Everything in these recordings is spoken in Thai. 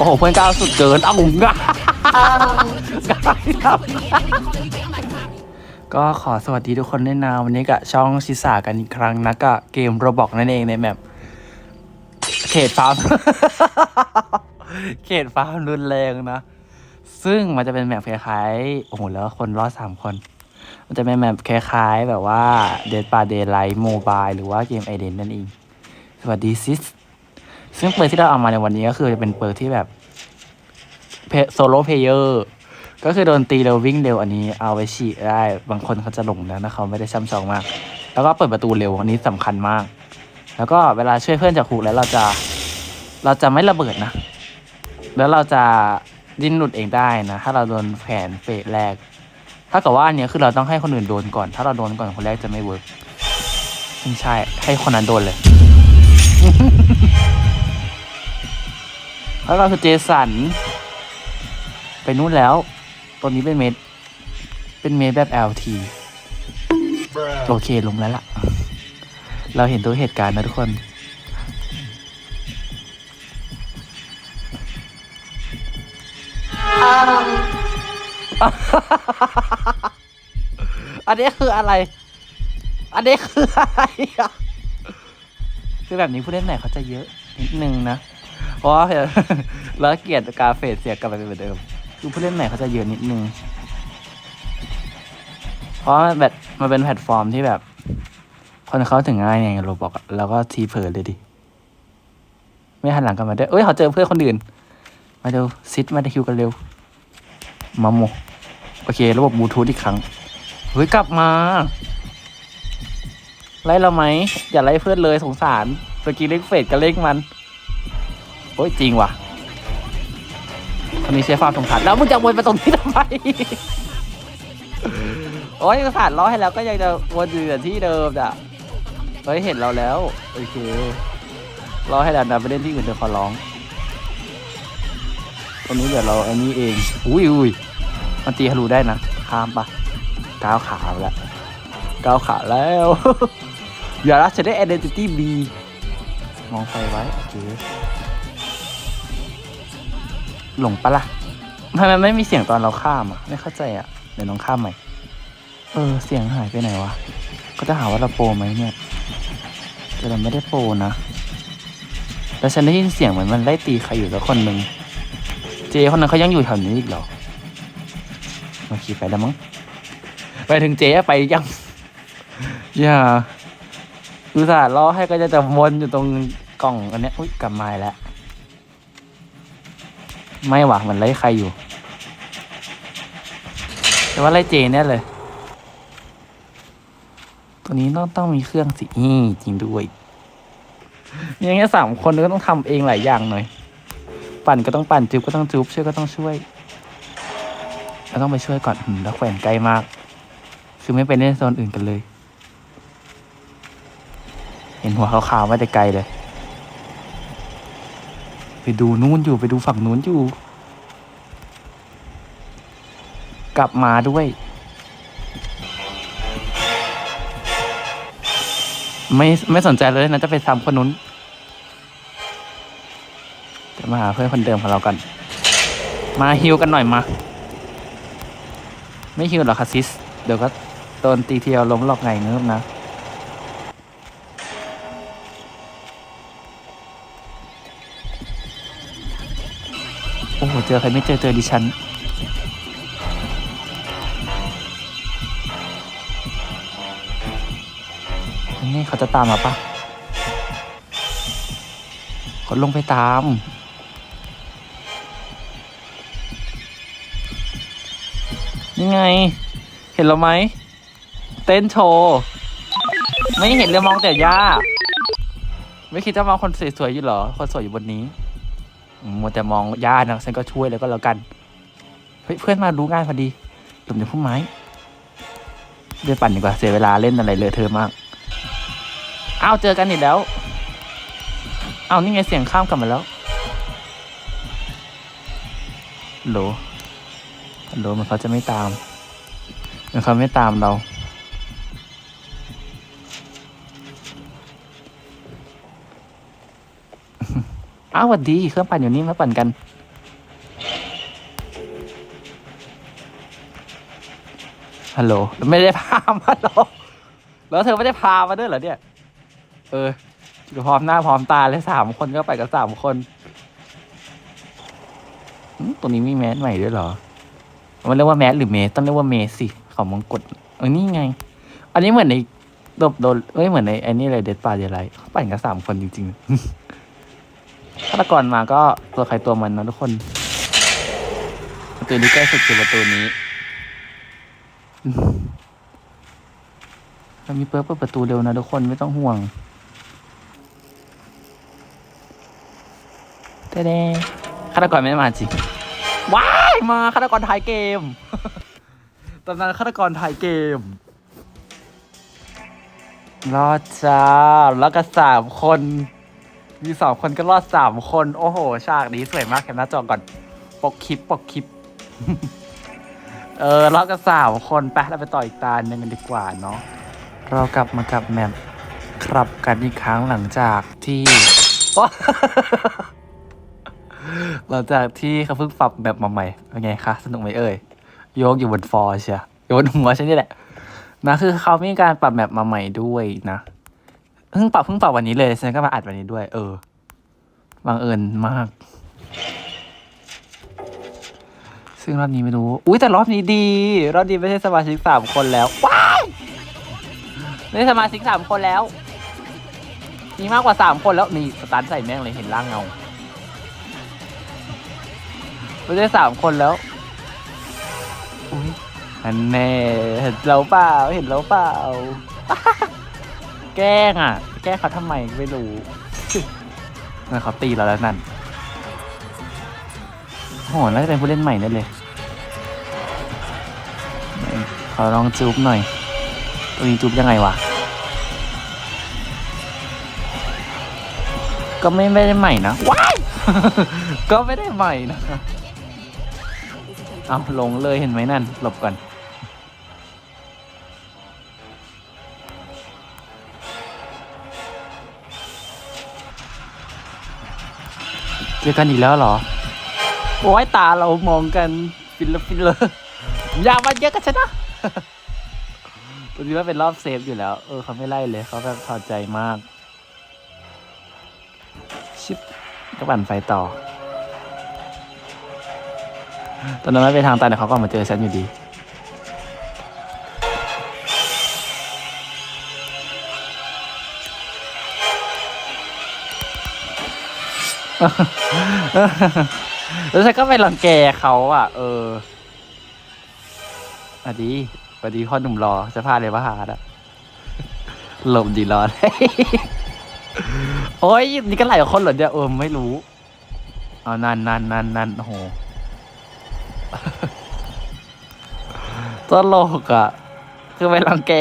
โอ้โหเพื่อนก้าวสุดเกิน เอ้าง่าก็ขอสวัสดีทุกคนด้วยนะวันนี้กับช่องชิสากันอีกครั้งนะกับเกมโรบอกนั่นเองในแมปเขตฟาร์ม เขตฟาร์มรุนแรงนะ ซึ่งมันจะเป็นแมปคล้ายๆ โอ้โห แล้วคนรอดสามคน มันจะเป็นแมปคล้ายๆ แบบว่าเด d ปาเด y ไลท์โมบายหรือว่าเกมไอเดนนั่นเอง สวัสดีซิส ซึ่งเปิดที่เราเอามาในวันนี้ก็คือจะเป็นเปิดที่แบบโซโล่เพลเยอร์ก็คือโดนตีเร็ววิ่งเร็วอันนี้เอาไว้ฉีดได้ บางคนเขาจะหลงแล้วนะเขาไม่ได้ช่ำชองมาก แล้วก็เปิดประตูเร็วอันนี้สำคัญมาก แล้วก็เวลาช่วยเพื่อนจากคุกแล้วเราจะเราจะไม่ระเบิดนะ แล้วเราจะดิ้นหลุดเองได้นะ ถ้าเราโดนแผนเฟสแรก ถ้ากับว่าอันนี้คือเราต้องให้คนอื่นโดนก่อน ถ้าเราโดนก่อนคนแรกจะไม่เวิร์กไม่ใช่ให้คนนั้นโดนเลย แล้วก็คือเจสัน ไปนู่นแล้วตัวนี้เป็นเมดเป็นเมดแบบ LT โอเคลงแล้วล่ะ เราเห็นตัวเหตุการณ์นะทุกคน อันนี้คืออะไร อันนี้คืออะไรอะคือแบบนี้ผู้เล่นไหนเขาจะเยอะนิดนึงนะ เพราะว่าแล้วเกียรติกาเฟสเสียกลับไปเป็นเหมือนเดิมคือผู้เล่นไหนเขาจะเยอะนิดนึง เพราะแบบมันเป็นแพลตฟอร์มที่แบบ คนเขาถึงง่ายไงโรบอกแล้วก็ทีเผลอเลยดิ ไม่หันหลังกลันมาด้วยเอ้ยเขาเจอเพื่อนคนอื่น มาเร็วซิดมาได้คิวกันเร็ว มาโมโอเค ระบบบลูทูธอีกครั้ง เฮ้ย กลับมา ไล่เราไหม อย่าไล่เพื่อนเลยสงสารเมื่อกี้เล็กเฟดกับเล็กมัน อ้ยจริงว่ะคนนี้ใช้ความสงสารแล้วมึงจะวนไปตรงนี้ทำไมโอ้ยผ่านล้อให้แล้วก็ยังจะวนอยู่แต่ที่เดิมอะเฮ้ยเห็นเราแล้วโอเคล้อให้แล้วนะไปเล่นที่อื่นเดี๋ยวขอร้องตรงนี้เดี๋ยวเราอันนี้เองอุ้ยอุ้ยมันตีฮารูได้นะข้ามปะก้าวขาแล้วก้าวขาแล้วอย่าละฉันได้ identity B มองไฟไว้โอเค หลงปะล่ะทำไมไม่มีเสียงตอนเราข้ามอะ ไม่เข้าใจอะ เดี๋ยวน้องข้ามใหม่ เออ เสียงหายไปไหนวะ ก็จะหาว่าเราโปรไหมเนี่ยแต่เราไม่ได้โปรนะ แล้วฉันได้ยินเสียงเหมือนมันไล่ตีใครอยู่สักคนหนึ่งเจคนนั้นเขายังอยู่แถวนี้อีกเหรอมาขี่ไปแล้วมั้ง ไปถึงเจอะไปยัง อย่าอุตส่าห์ล้อให้ก็จะจะวนอยู่ตรงกล่องอันเนี้ย อุ้ยกลับมาแล้ว ไม่หว่ะมันไล่ใครอยู่ แต่ว่าไล่เจแน่เลย ตัวนี้ต้องต้องมีเครื่องสิอีจริงด้วยอย่างเงี้ยสามคนก็ต้องทำเองหลายอย่างหน่อย ปั่นก็ต้องปั่นจุบก็ต้องจุบช่วยก็ต้องช่วยเราต้องไปช่วยก่อนอืมแล้วแขวนไกลมาก คือไม่ไปเล่นโซนอื่นกันเลย เห็นหัวขาวๆมาแต่ไกลเลย ไปดูนู้นอยู่ไปดูฝั่งนู้นอยู่ กลับมาด้วย ไม่ไม่สนใจเลยนะจะไปซ้ำคนนู้นจะมาหาเพื่อนคนเดิมของเรากัน มาฮิวกันหน่อยมา ไม่ฮิวหรอคะซิส เดี๋ยวก็โดนตีเทียวล้มหลอกไงเงิบนะ โอ้โห เจอใครไม่เจอเจอดิฉัน นี่เขาจะตามมาปะเขาลงไปตามยังไง เห็นเราไหม เต้นโชว์ไม่เห็นเลยมองแต่ย่า ไม่คิดจะมองคนสวยๆอยู่เหรอ คนสวยอยู่บนนี้ มมัวแต่มองย่านะฉันก็ช่วยแล้วก็แล้วกันเฮ้ยเพื่อนมารู้งานพอดีหลุมในพุ่มไม้เดินปั่นดีกว่าเสียเวลาเล่นอะไรเลอะเทอะมากอ้าวเจอกันอีกแล้วอ้าวนี่ไงเสียงข้ามกลับมาแล้วฮัลโหลฮัลโหลมันเขาจะไม่ตามมันเขาไม่ตามเรา อ้าวหวัสดีเครื่องปั่นอยู่นี่มาปั่นกัน ฮัลโหล ไม่ได้พามาหรอแล้วเธอไม่ได้พามาด้วยเหรอเนี่ย เออพร้อมหน้าพร้อมตาเลยสามคนก็ไปกันสามคนตัวนี้มีแมสใหม่ด้วยเหรอ มันเรียกว่าแมสหรือเมสต้องเรียกว่าเมสสิของมงกุฎเออนี่ไง อันนี้เหมือนในโดบโดนเอ้ยเหมือนในไอ้นี่เลยเด็ดปลาเดอะไรปั่นกันสามคนจริง ๆ ฆาตกรมาก็ตัวใครตัวมันนะทุกคนประตูนี้ใกล้สุดคือประตูนี้เรามีเปิร์เปิดประตูเร็วนะทุกคนไม่ต้องห่วงเต้เด้ฆาตกรไม่มาจริงว้ายมาฆาตกรทายเกมตอนนั้นฆาตกรทายเกมรอดจ้าแล้วก็สามคน มีสองคนก็รอดสามคน โอ้โห ฉากนี้สวยมากแคปหน้าจอก่อน ปกคลิป ปกคลิป เออรอดกันสามคนไปเราไปต่ออีกตาหนึ่งกันดีกว่าเนาะ เรากลับมากับแมปครับกันอีกครั้งหลังจากที่หลังจากที่เขาเพิ่งปรับแบบมาใหม่ เป็นไงคะ สนุกไหมเอ่ย โยกอยู่บนฟอร์เชียอยู่บนหัวใช่นี่แหละ นะคือเขามีการปรับแมปมาใหม่ด้วยนะ เพิ่งปรับเพิ่งปรับวันนี้เลยฉันก็มาอัดวันนี้ด้วย เออบังเอิญมาก ซึ่งรอบนี้ไม่รู้ อุ้ยแต่รอบนี้ดี รอบนี้ไม่ใช่สมาชิกสามคนแล้ว ว้ายไม่ใช่สมาชิกสามคนแล้ว มีมากกว่าสามคนแล้วนี่สตาร์ทใส่แม่งเลยเห็นร่างเงาไม่ใช่สามคนแล้ว อุ้ยอันแน่เห็นเราเปล่า เห็นเราเปล่า แกล้งอะ แกล้งเขาทำไมไม่รู้นั่เขาตีเราแล้วนั่นโหน่าจะเป็นผู้เล่นใหม่นั่นเลย ขอลองจูบหน่อย ตัวนี้จูบยังไงวะ ก็ไม่ไม่ได้ใหม่นะว้ายก็ไม่ได้ใหม่นะ เอาลงเลยเห็นไหมนั่น หลบก่อน เจอกันอีกแล้วเหรอ โอ้ยตาเรามองกันฟินเลฟินเลยอย่ามาเยอะกันชนะตัวนี้ว่าเป็นรอบเซฟอยู่แล้ว เออเขาไม่ไล่เลยเขาแบบพอใจมาก ชิปก็ปั่นไฟต่อ ตอนนั้นไม่ไปทางตันแต่เขาก็มาเจอฉันอยู่ดี แล้วฉันก็ไปรังแกเขาอะ เออสวัสดีสวัสดีพ่อหนุ่มรอจะพาเลยว่าหาดอะลบดีรอเลยโอ้ยนี่ก็หลายคนเหรอเนี่ยเออไม่รู้เอานันนันนันนันโอ้โหตลกอะ คือไปรังแก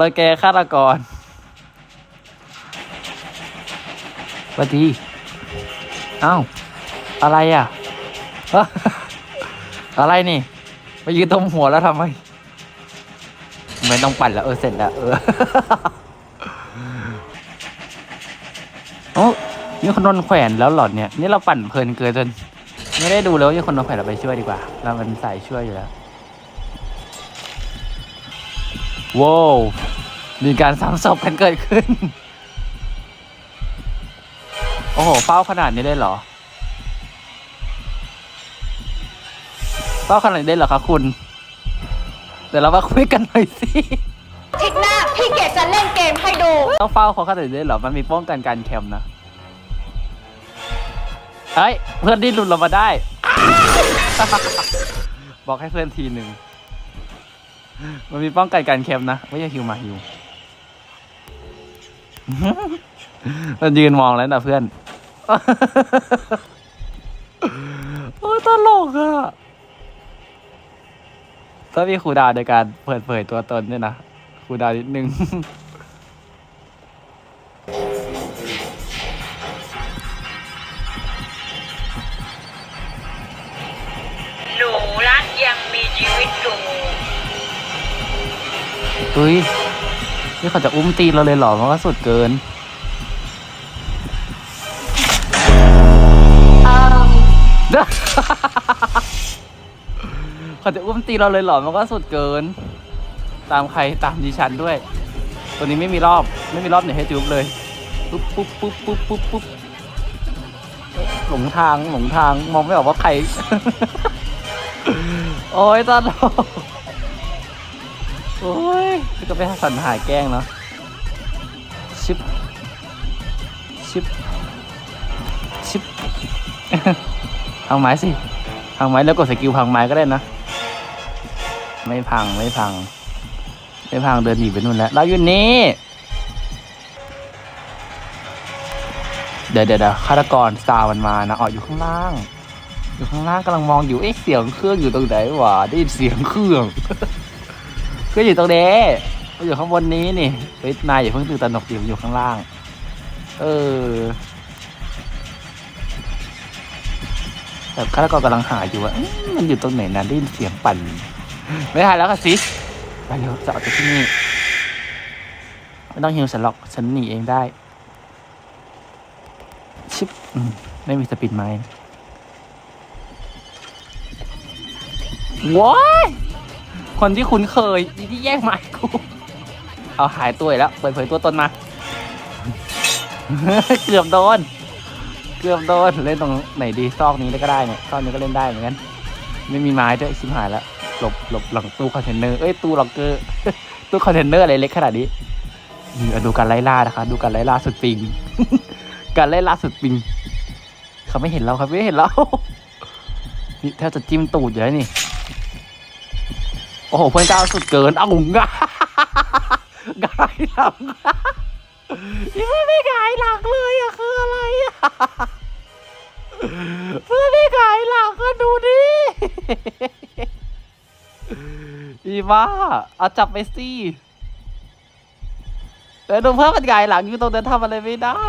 รังแกฆาตกรส วัสดี เอ้า อะไรอะ อะไรนี่ไปยืนตรงหัวแล้วทำไม ไม่ต้องปั่นแล้ว เออ เสร็จแล้ว เออโอ้มีคนโดนแขวนแล้วหรอดเนี่ย นี่เราปั่นเพลินเกินจน ไม่ได้ดูแล้วว่คนโดนแขวนเราไปช่วยดีกว่า เราเป็นสายช่วยอยู่แล้วว้าวมีการซ้ำศพกันเกิดขึ้น อ้โห เฝ้าขนาดนี้ได้เหรอ เฝ้าขนาดนี้ได้เหรอคะคุณ เดี๋ยวเรามาคุยกันหน่อยสิทิกหน้าพี่เกดจะเล่นเกมให้ดู ต้องเฝ้าเขาขนาดนี้ได้เหรอ มันมีป้องกันการแคมป์นะเฮ้ยเพื่อนดิ้นหลุดเรามาได้ บอกให้เพื่อนทีหนึ่ง มันมีป้องกันการแคมป์นะ ไม่ใช่ฮิวมาฮิวมันยืนมองแล้วนะเพื่อน โอ้ยตลกอะต้องมีครูดาวในการเปิดเผยตัวตนด้วยนะครูดาวนิดนึง หนูรักยังมีชีวิตอยู่เฮ้ย นี่เขาจะอุ้มตีนเราเลยเหรอมันก็สุดเกิน เขาจะอุ้มตีเราเลยเหรอ มันก็สุดเกิน ตามใครตามดิฉันด้วย ตัวนี้ไม่มีรอบ ไม่มีรอบเนี่ยให้จุ๊บเลย ปุ๊บปุ๊บปุ๊บปุ๊บปุ๊บปุ๊บหลงทางหลงทางมองไม่ออกว่าใคร โอ้ยตลกโอ้ยก็ไปสันหาแกล้งเนาะ ชิบชิบชิบพังไม้สิ พังไม้แล้วกดสกิลพังไม้ก็ได้นะ ไม่พังไม่พัง ไม่พังเดินหนีไปนู่นแล้ว เราอยู่นี่ เดี๋ยวเดี๋ยวเดี๋ยวฆาตกรซาวมันมานะอ๋ออยู่ข้างล่าง อยู่ข้างล่างกำลังมองอยู่เอ๊ะเสียงเครื่องอยู่ตรงไหนวะได้ยินเสียงเครื่องเครื่องอยู่ตรงนี้มันอยู่ข้างบนนี้นี่เฮ้ยนายอย่าเพิ่งตื่นตระหนกดิมันอยู่ข้างล่าง เออแต่ฆาตกรกำลังหาอยู่ว่ามันอยู่ตรงไหนนะได้ยินเสียงปั่น ไม่ทันแล้วค่ะซิสไปเร็วจะออกจากที่นี่ไม่ต้องฮิวฉันหรอกฉันหนีเองได้ ชิปไม่มีสปินไม้ว้ายคนที่คุ้นเคยอีที่แย่งไม้กู เอาหายตัวแล้ว เปิดเผยตัวตนมา เกือบโดน เกือบโดน เล่นตรงไหนดีซอกนี้ก็ได้เนี่ยซอกนี้ก็เล่นได้เหมือนกัน ไม่มีไม้ด้วยชิบหายแล้ว หลบหลบหลังตู้คอนเทนเนอร์เอ้ยตู้ล็อกเกอร์ตู้คอนเทนเนอร์อะไรเล็กขนาดนี้นี่เอาดูการไล่ล่านะคะ ดูการไล่ล่าสุดปิง การไล่ล่าสุดปิง เขาไม่เห็นเราเขาไม่เห็นเรานี่แทบจะจิ้มตูดอยู่แล้วนี่ โอ้โหเพื่อนก้าวสุดเกินเอางะกายหลังยังไม่ไม่กายหลังเลยอะคืออะไรอะเพื่อนไม่กายหลังก็ดูดิ อีบ้าเอาจับไปสิเออดูเพื่อนมันกายหลังอยู่ตรงนั้นทำอะไรไม่ได้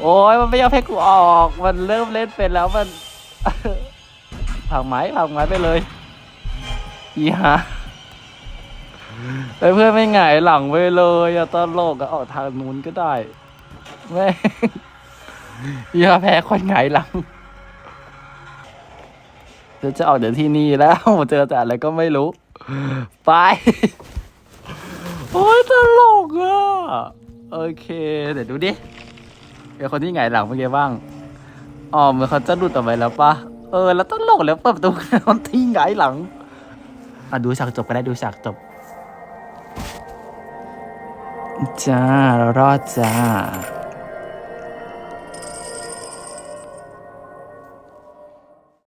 โอ้ยมันไม่ยอมให้กูออก มันเริ่มเล่นเป็นแล้วมันผักไม้ผักไม้ไปเลย อีฮะไอ้เพื่อนไม่หงายหลังไปเลยอะตลกอะออกทางนู้นก็ได้แม่อย่าแพ้คนหงายหลัง ดี๋ยวจะออกเดี๋ยวที่นี่แล้วเจอแต่อะไรก็ไม่รู้ ไป โอ้ยตลกอะโอเค เดี๋ยวดูดิเดี๋ยวคนที่ไงายหลังเมื่อกี้บ้าง อ๋อเหมือนเขาจะหลุดออกไปแล้วปะเออ แล้วตลกแล้วเปิดประตูคนที่ไงายหลัง อะดูฉากจบก็ได้ดูฉากจบ จ้าเรารอดจ้า